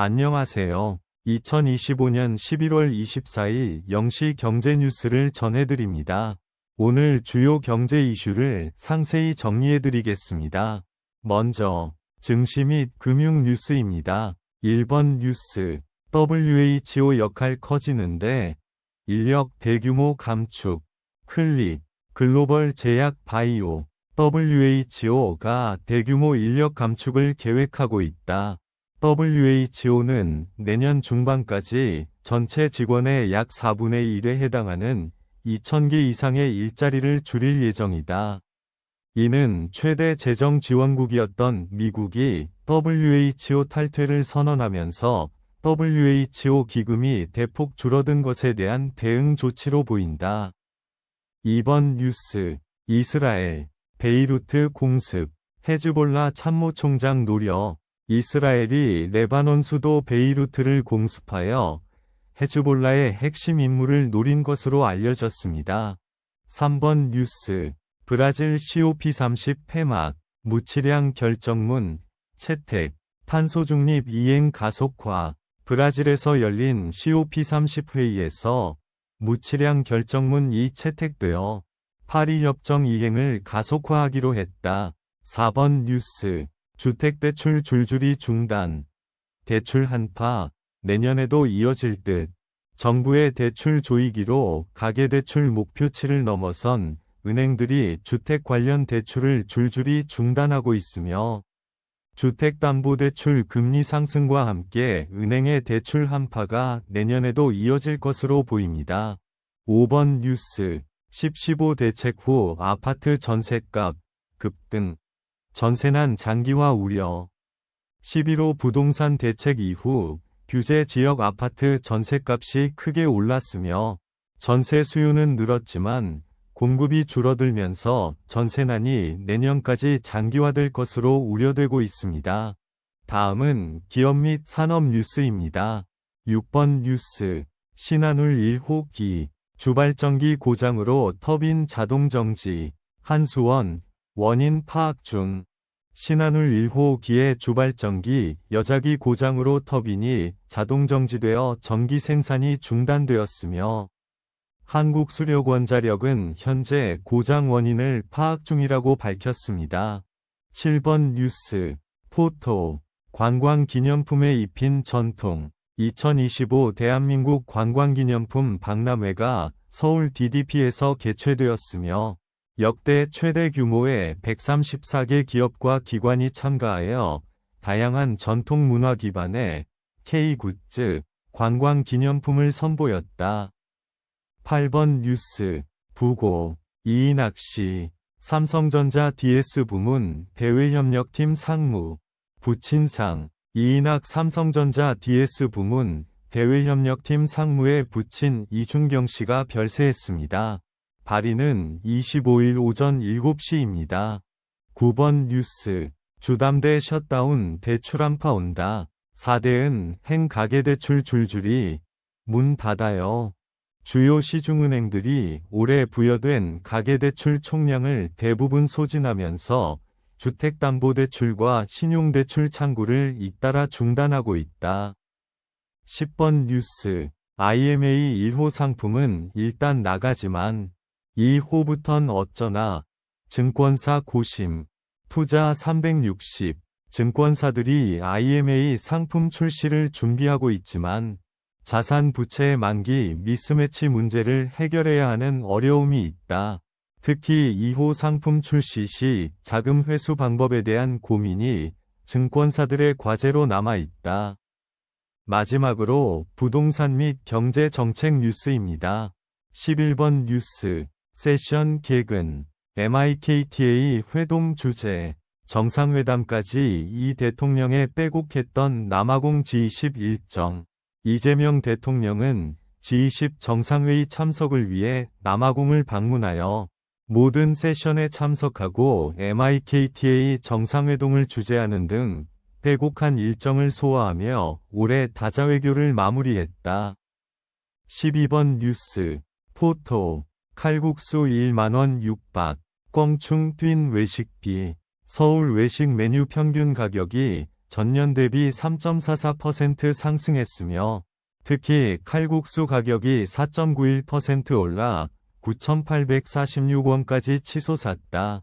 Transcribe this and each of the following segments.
안녕하세요. 2025년 11월 24일 0시 경제 뉴스를 전해드립니다. 오늘 주요 경제 이슈를 상세히 정리해드리겠습니다. 먼저, 증시 및 금융 뉴스입니다. 1번 뉴스, WHO 역할 커지는데, 인력 대규모 감축, 클립, 글로벌 제약 바이오, WHO가 대규모 인력 감축을 계획하고 있다. WHO는 내년 중반까지 전체 직원의 약 4분의 1에 해당하는 2,000개 이상의 일자리를 줄일 예정이다. 이는 최대 재정 지원국이었던 미국이 WHO 탈퇴를 선언하면서 WHO 기금이 대폭 줄어든 것에 대한 대응 조치로 보인다. 2번 뉴스, 이스라엘, 베이루트 공습, 헤즈볼라 참모총장 노려, 이스라엘이 레바논 수도 베이루트를 공습하여 헤즈볼라의 핵심 임무를 노린 것으로 알려졌습니다. 3번 뉴스 브라질 COP30 폐막 무치량 결정문 채택 탄소 중립 이행 가속화 브라질에서 열린 COP30 회의에서 무치량 결정문이 채택되어 파리 협정 이행을 가속화하기로 했다. 4번 뉴스 주택대출 줄줄이 중단. 대출 한파, 내년에도 이어질 듯. 정부의 대출 조이기로 가계대출 목표치를 넘어선 은행들이 주택 관련 대출을 줄줄이 중단하고 있으며 주택담보대출 금리 상승과 함께 은행의 대출 한파가 내년에도 이어질 것으로 보입니다. 5번 뉴스 10.15 대책 후 아파트 전셋값 급등 전세난 장기화 우려. 11호 부동산 대책 이후 규제 지역 아파트 전세값이 크게 올랐으며 전세 수요는 늘었지만 공급이 줄어들면서 전세난이 내년까지 장기화될 것으로 우려되고 있습니다. 다음은 기업 및 산업 뉴스입니다. 6번 뉴스. 신한울 1호기. 주발전기 고장으로 터빈 자동 정지. 한수원. 원인 파악 중 신한울 1호기의 주발전기 여자기 고장으로 터빈이 자동 정지되어 전기 생산이 중단되었으며 한국수력원자력은 현재 고장 원인을 파악 중이라고 밝혔습니다. 7번 뉴스 포토 관광기념품에 입힌 전통 2025 대한민국 관광기념품 박람회가 서울 DDP에서 개최되었으며 역대 최대 규모의 134개 기업과 기관이 참가하여 다양한 전통 문화 기반의 K굿즈, 관광 기념품을 선보였다. 8번 뉴스, 부고, 이인학씨, 삼성전자 DS 부문 대외협력팀 상무, 부친상, 이인학 삼성전자 DS 부문 대외협력팀 상무에 부친 이준경 씨가 별세했습니다. 발의는 25일 오전 7시입니다. 9번 뉴스. 주담대 셧다운 대출 한파 온다. 4대은 행 가계대출 줄줄이 문 닫아요. 주요 시중은행들이 올해 부여된 가계대출 총량을 대부분 소진하면서 주택담보대출과 신용대출 창구를 잇따라 중단하고 있다. 10번 뉴스 IMA 1호 상품은 일단 나가지만 2호부턴 어쩌나 증권사 고심 투자 360 증권사들이 IMA 상품 출시를 준비하고 있지만 자산 부채의 만기 미스매치 문제를 해결해야 하는 어려움이 있다. 특히 2호 상품 출시 시 자금 회수 방법에 대한 고민이 증권사들의 과제로 남아 있다. 마지막으로 부동산 및 경제 정책 뉴스입니다. 11번 뉴스 세션 개근, MIKTA 회동 주제, 정상회담까지 이 대통령의 빼곡했던 남아공 G20 일정. 이재명 대통령은 G20 정상회의 참석을 위해 남아공을 방문하여 모든 세션에 참석하고 MIKTA 정상회동을 주재하는 등 빼곡한 일정을 소화하며 올해 다자외교를 마무리했다. 12번 뉴스 포토 칼국수 1만원 6박, 껑충 뛴 외식비, 서울 외식 메뉴 평균 가격이 전년 대비 3.44% 상승했으며 특히 칼국수 가격이 4.91% 올라 9,846원까지 치솟았다.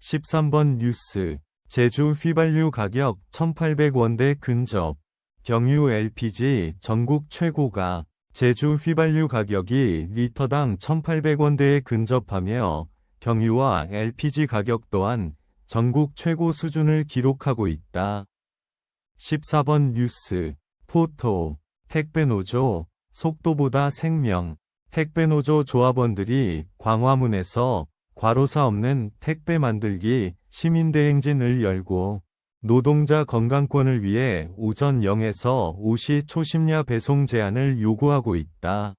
13번 뉴스. 제주 휘발유 가격 1,800원대 근접. 경유 LPG 전국 최고가 제주 휘발유 가격이 리터당 1,800원대에 근접하며 경유와 LPG 가격 또한 전국 최고 수준을 기록하고 있다. 14번 뉴스 포토 택배노조 속도보다 생명 택배노조 조합원들이 광화문에서 과로사 없는 택배 만들기 시민대행진을 열고 노동자 건강권을 위해 오전 0에서 5시 초심야 배송 제한을 요구하고 있다.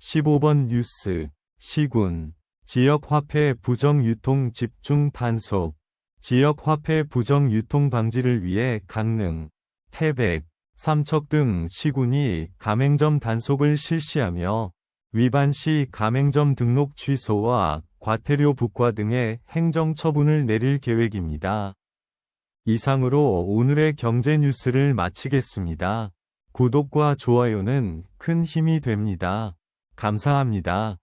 15번 뉴스 시군 지역 화폐 부정 유통 집중 단속 지역 화폐 부정 유통 방지를 위해 강릉, 태백, 삼척 등 시군이 가맹점 단속을 실시하며 위반 시 가맹점 등록 취소와 과태료 부과 등의 행정 처분을 내릴 계획입니다. 이상으로 오늘의 경제 뉴스를 마치겠습니다. 구독과 좋아요는 큰 힘이 됩니다. 감사합니다.